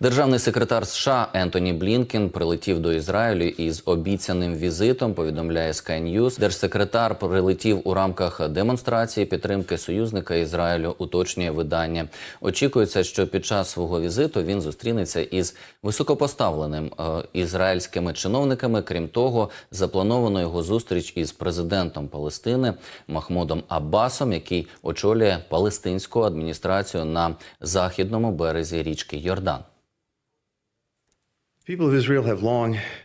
Державний секретар США Ентоні Блінкен прилетів до Ізраїлю із обіцяним візитом. Повідомляє Sky News. Держсекретар прилетів у рамках демонстрації підтримки союзника Ізраїлю. Уточнює видання. Очікується, що під час свого візиту він зустрінеться із високопоставленим е, ізраїльськими чиновниками. Крім того, заплановано його зустріч із президентом Палестини Махмудом Аббасом, який очолює палестинську адміністрацію на західному березі річки Йордан.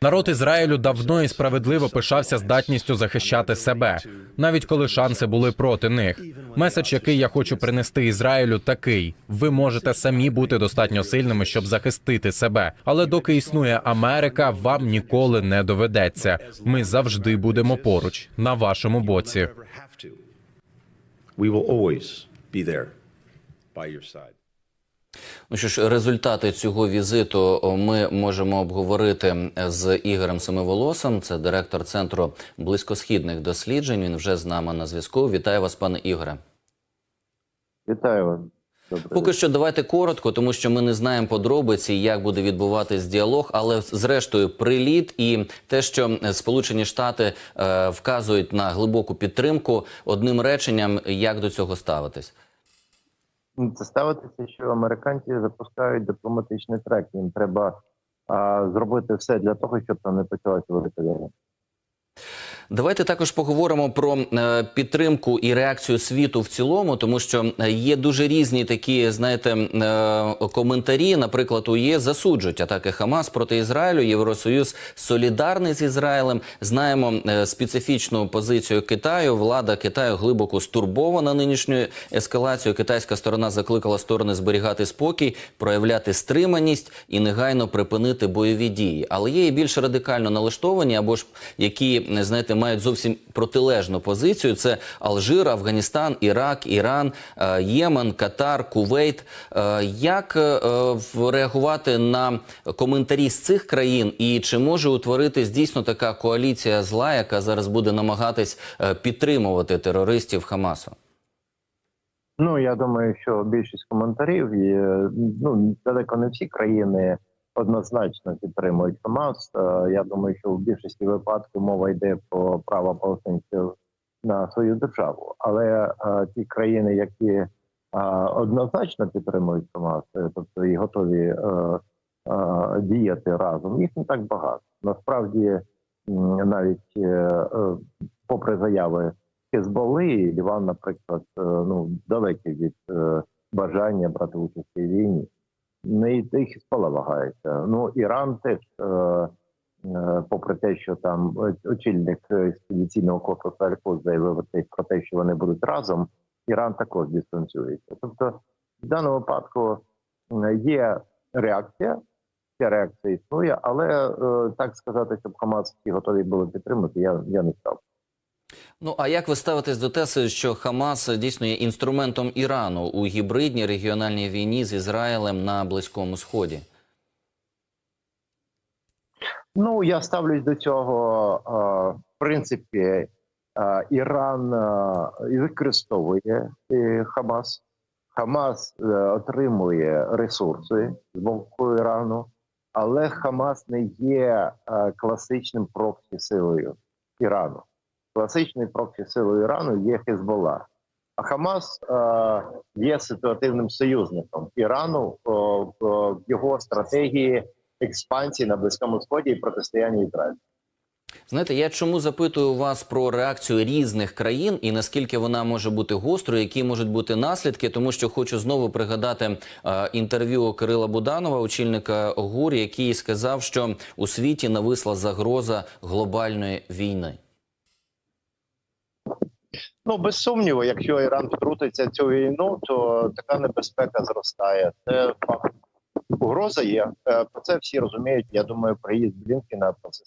Народ Ізраїлю давно і справедливо пишався здатністю захищати себе, навіть коли шанси були проти них. Меседж, який я хочу принести Ізраїлю, такий: ви можете самі бути достатньо сильними, щоб захистити себе. Але доки існує Америка, вам ніколи не доведеться. Ми завжди будемо поруч на вашому боці. ever have. We will always be there by your side. Ну що ж, результати цього візиту ми можемо обговорити з Ігорем Семиволосом. Це директор центру близькосхідних досліджень. Він вже з нами на зв'язку. Вітаю вас, пане Ігоре. Вітаю вас. Добре. Поки що давайте коротко, тому що ми не знаємо подробиці, як буде відбуватись діалог. Але зрештою, приліт і те, що Сполучені Штати е, вказують на глибоку підтримку, одним реченням, як до цього ставитись. Ну, Це ставитися, що американці запускають дипломатичний трек. Їм треба а, зробити все для того, щоб там не почалася велика війна. Давайте також поговоримо про е, підтримку і реакцію світу в цілому, тому що е, є дуже різні такі, знаєте, е, коментарі. Наприклад, у ЄС засуджують атаки Хамас проти Ізраїлю. Євросоюз солідарний з Ізраїлем. Знаємо специфічну позицію Китаю. Влада Китаю глибоко стурбована нинішньою ескалацією. Китайська сторона закликала сторони зберігати спокій, проявляти стриманість і негайно припинити бойові дії. Але є і більш радикально налаштовані, або ж які не знаєте, мають зовсім протилежну позицію. Це Алжир, Афганістан, Ірак, Іран, е, Ємен, Катар, Кувейт. Е, Як е, реагувати на коментарі з цих країн, і чи може утворитись дійсно така коаліція зла, яка зараз буде намагатись підтримувати терористів Хамасу? Ну я думаю, що більшість коментарів ну далеко не всі країни однозначно підтримують Хамас. Е, Я думаю, що в більшості випадків мова йде про право палестинців на свою державу. Але е, ті країни, які е, однозначно підтримують Хамас, тобто і готові діяти разом, їх не так багато. Насправді, навіть попри заяви Хезболи, Ліван, наприклад, ну далекий від бажання брати участь у війні. Не і Хезбола вагається. Ну Іран теж, е, е, попри те, що там очільник експедиційного корпусу Аль-Кут заявив про те, що вони будуть разом, Іран також дистанціюється. Тобто, в даному випадку є реакція. Ця реакція існує, але е, так сказати, щоб Хамас всі готові були підтримати, я, я не став. Ну а як ви ставитесь до тези, що Хамас дійсно є інструментом Ірану у гібридній регіональній війні з Ізраїлем на Близькому Сході? Ну я ставлюсь до цього. е, В принципі, е, Іран е, використовує Хамас. Хамас отримує ресурси з боку Ірану, але Хамас не є класичним проксі силою Ірану. Класичною проксі силою Ірану є Хезбола. А Хамас е, є ситуативним союзником Ірану е, в його стратегії експансії на близькому сході і протистояння Ізраїлю. Знаєте, я чому запитую вас про реакцію різних країн і наскільки вона може бути гострою, які можуть бути наслідки, тому що хочу знову пригадати е, інтерв'ю Кирила Буданова, очільника ГУР, який сказав, що у світі нависла загроза глобальної війни. Ну без сумніву, якщо Іран втрутиться цю війну, то така небезпека зростає. Це факт. Угроза є. Е, Про це всі розуміють. Я думаю, приїзд Блінкіна про це.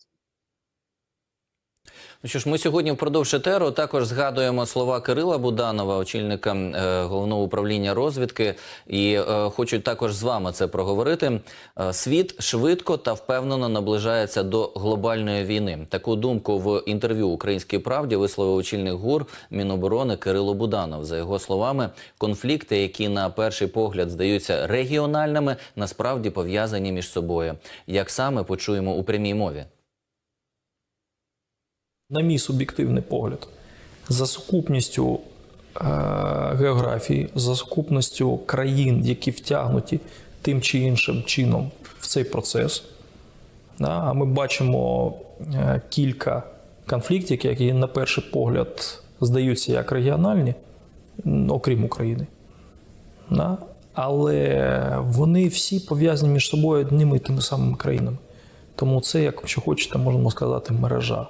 Ну що ж, ми сьогодні впродовж етеру також згадуємо слова Кирила Буданова, очільника е, головного управління розвідки, і е, хочу також з вами це проговорити. Е, світ швидко та впевнено наближається до глобальної війни. Таку думку в інтерв'ю Українській правді висловив очільник ГУР Міноборони Кирило Буданов. За його словами, конфлікти, які на перший погляд здаються регіональними, насправді пов'язані між собою. Як саме почуємо у прямій мові? На мій суб'єктивний погляд, за сукупністю е, географії, за сукупністю країн, які втягнуті тим чи іншим чином в цей процес. Да, а ми бачимо е, кілька конфліктів, які на перший погляд здаються як регіональні, окрім України. Да? Але вони всі пов'язані між собою одними і тими самими країнами. Тому це, якщо хочете, можемо сказати, мережа.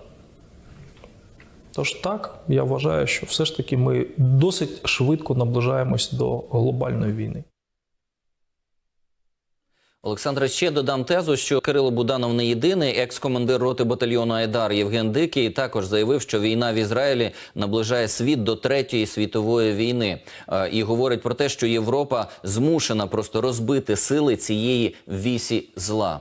Тож так, я вважаю, що все ж таки ми досить швидко наближаємось до глобальної війни. Олександре, ще додам тезу, що Кирило Буданов не єдиний. Екс-командир роти батальйону Айдар Євген Дикий також заявив, що війна в Ізраїлі наближає світ до третьої світової війни Е, і говорить про те, що Європа змушена просто розбити сили цієї вісі зла.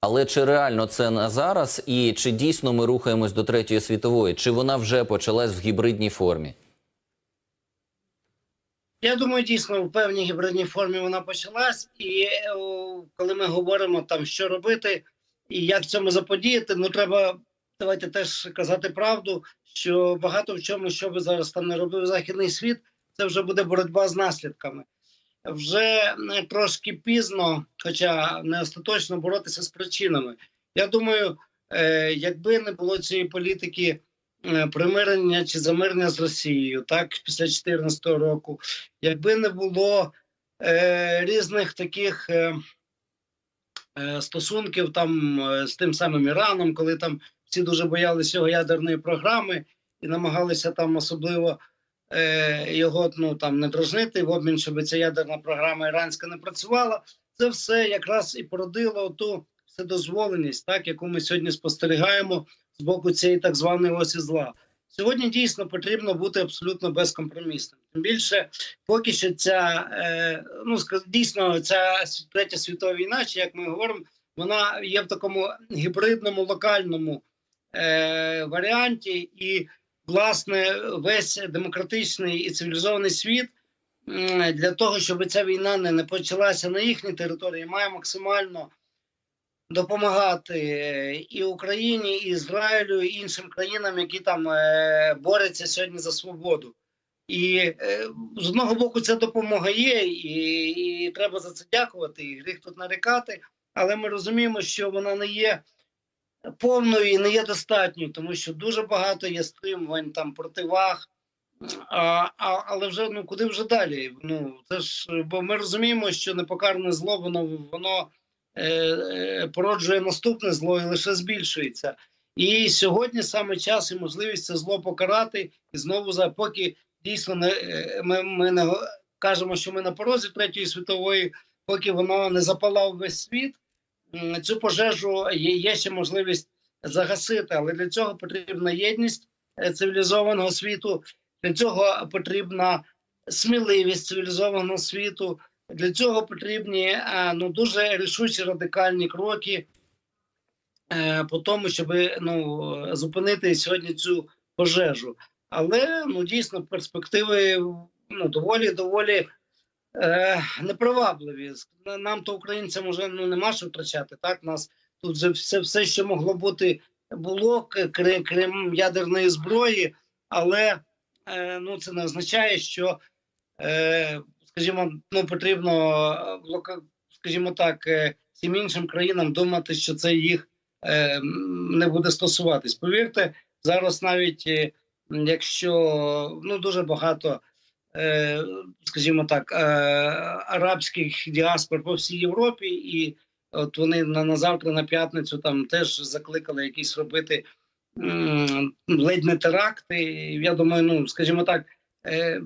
Але чи реально це на зараз, і чи дійсно ми рухаємось до третьої світової, чи вона вже почалась в гібридній формі? Я думаю, дійсно в певній гібридній формі вона почалась, і е, коли ми говоримо там, що робити і як цьому заподіяти, ну треба давайте теж казати правду, що багато в чому, що би зараз там не робив західний світ, це вже буде боротьба з наслідками. Вже трошки пізно, хоча не остаточно боротися з причинами. Я думаю, е, якби не було цієї політики е, примирення чи замирення з Росією, так після 2014 року, якби не було е, різних таких стосунків там з тим самим Іраном, коли там всі дуже боялися його ядерної програми і намагалися там особливо е, його ну там не дражнити в обмін, щоб ця ядерна програма іранська не працювала. Це все якраз і породило ту вседозволеність, так яку ми сьогодні спостерігаємо з боку цієї так званої осі зла. Сьогодні дійсно потрібно бути абсолютно безкомпромісним. Тим більше, поки що ця е, ну дійсно ця третя світова війна, чи як ми говоримо, вона є в такому гібридному локальному е, варіанті, і власне весь демократичний і цивілізований світ для того, щоб ця війна не, почалася на їхній території, має максимально допомагати е, і Україні, і Ізраїлю, і іншим країнам, які там е, борються сьогодні за свободу. І е, з одного боку ця допомога є, і, і треба за це дякувати. І гріх тут нарікати, але ми розуміємо, що вона не є повною і не є достатньою, тому що дуже багато є стримувань там противаг. А, а, але вже ну куди вже далі? Ну це ж бо ми розуміємо, що непокарне зло воно воно е, е, породжує наступне зло і лише збільшується. І сьогодні саме час і можливість це зло покарати і знову за поки дійсно не е, ми, ми не кажемо, що ми на порозі третьої світової, поки воно не запалав весь світ. Цю пожежу є, є ще можливість загасити, але для цього потрібна єдність е, цивілізованого світу. Для цього потрібна сміливість цивілізованого світу. Для цього потрібні е, ну дуже рішучі радикальні кроки е, по тому, щоб ну зупинити сьогодні цю пожежу. Але ну дійсно перспективи ну доволі доволі е, непривабливі. Нам то українцям вже ну нема що втрачати. Так нас тут вже все, все, що могло бути, було крім, крім ядерної зброї, але е, ну це не означає, що е, скажімо, ну потрібно е, скажімо так, всім іншим країнам думати, що це їх не буде стосуватись. Повірте, зараз навіть якщо ну дуже багато, скажімо так, е, арабських діаспор по всій Європі, і от вони на, на завтра, на п'ятницю, там теж закликали якісь робити ледь не теракти. Я думаю, ну скажімо так. Е,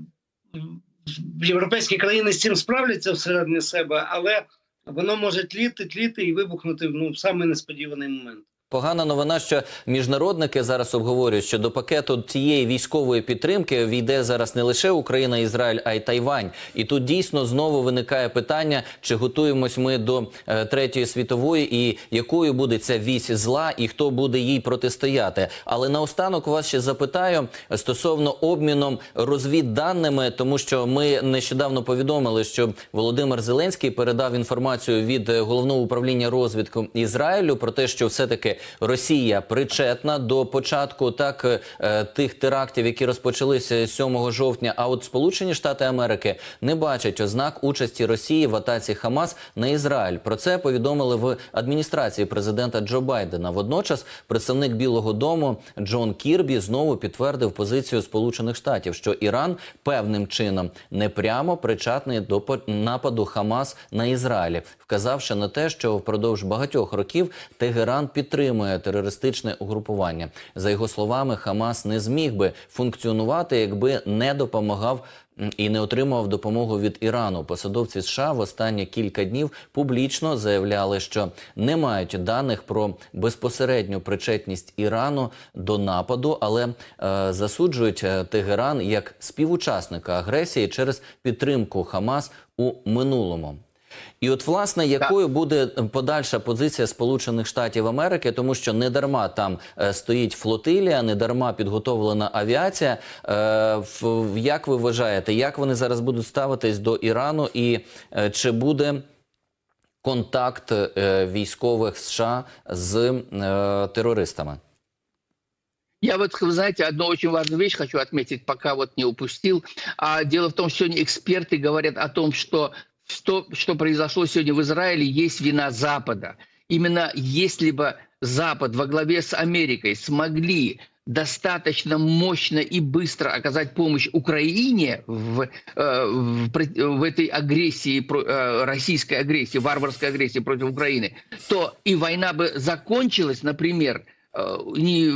європейські країни з цим справляться всередині себе, але воно може тліти, тліти і вибухнути ну, в самий несподіваний момент. Погана новина, що міжнародники зараз обговорюють, що до пакету цієї військової підтримки війде зараз не лише Україна, Ізраїль, а й Тайвань. І тут дійсно знову виникає питання, чи готуємось ми до е, третьої світової, і якою буде ця вісь зла, і хто буде їй протистояти. Але наостанок вас ще запитаю стосовно обміном розвідданими, тому що ми нещодавно повідомили, що Володимир Зеленський передав інформацію від е, головного управління розвідку Ізраїлю про те, що все-таки Росія причетна до початку так е, тих терактів, які розпочалися 7 жовтня. А от Сполучені Штати Америки не бачать ознак участі Росії в атаці Хамас на Ізраїль. Про це повідомили в адміністрації президента Джо Байдена. Водночас представник Білого Дому Джон Кірбі знову підтвердив позицію Сполучених Штатів, що Іран певним чином непрямо причетний до нападу Хамас на Ізраїль, вказавши на те, що впродовж багатьох років Тегеран підтримує терористичне угрупування. За його словами, Хамас не зміг би функціонувати, якби не допомагав і не отримував допомогу від Ірану. Посадовці США в останні кілька днів публічно заявляли, що не мають даних про безпосередню причетність Ірану до нападу, але е, засуджують е, Тегеран як співучасника агресії через підтримку Хамас у минулому. І от власне якою буде подальша позиція Сполучених Штатів Америки, тому що не дарма там е, стоїть флотилія, не дарма підготовлена авіація. Е, в, в- як ви вважаєте, як вони зараз будуть ставитись до Ірану, і е, чи буде контакт е, військових США з е, терористами? Я вот, вы знаете, одну очень важную вещь хочу отметить, пока вот не упустил. А дело в том, что сегодня эксперты говорят о том, что что, что произошло сегодня в Израиле, есть вина Запада. Именно если бы Запад во главе с Америкой смогли достаточно мощно и быстро оказать помощь Украине в, э, в, в этой агрессии, э, российской агрессии, варварской агрессии против Украины, то и война бы закончилась, например, не,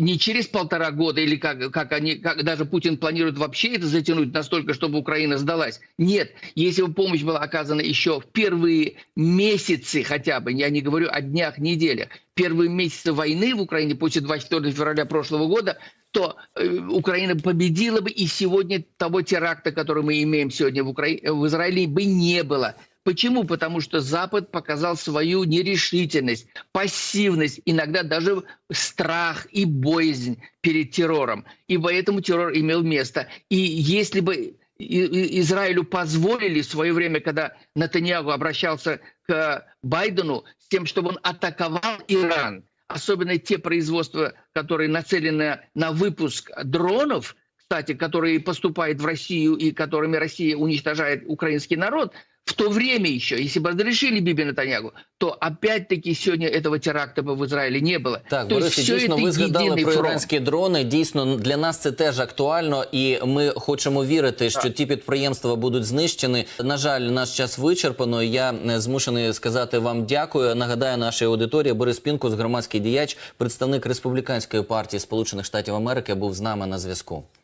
не через полтора года или как, как они, как даже Путин планирует вообще это затянуть настолько, чтобы Украина сдалась. Нет, если бы помощь была оказана еще в первые месяцы хотя бы, я не говорю о днях, неделях, первые месяцы войны в Украине после 24 февраля прошлого года, то э, Украина победила бы, и сегодня того теракта, который мы имеем сегодня в, Укра... в Израиле, бы не было. Почему? Потому что Запад показал свою нерешительность, пассивность, иногда даже страх и боязнь перед террором. И поэтому террор имел место. И если бы Израилю позволили в свое время, когда Натаньягу обращался к Байдену с тем, чтобы он атаковал Иран, особенно те производства, которые нацелены на выпуск дронов, кстати, которые поступают в Россию и которыми Россия уничтожает украинский народ, в то время еще, если бы разрешили Биби Натаньягу, то опять-таки сегодня этого теракта бы в Израиле не было. Так, то Борисе, всё дійсно, это ви згадали единый про фронт. іранські дрони. Дійсно, для нас це теж актуально, і ми хочемо вірити, що ті підприємства будуть знищені. На жаль, наш час вичерпано. Я е, змушений сказати вам дякую. Нагадаю, нашій аудиторії Борис Пінкус, громадський діяч, представник республіканської партії Сполучених Штатів Америки, був з нами на зв'язку.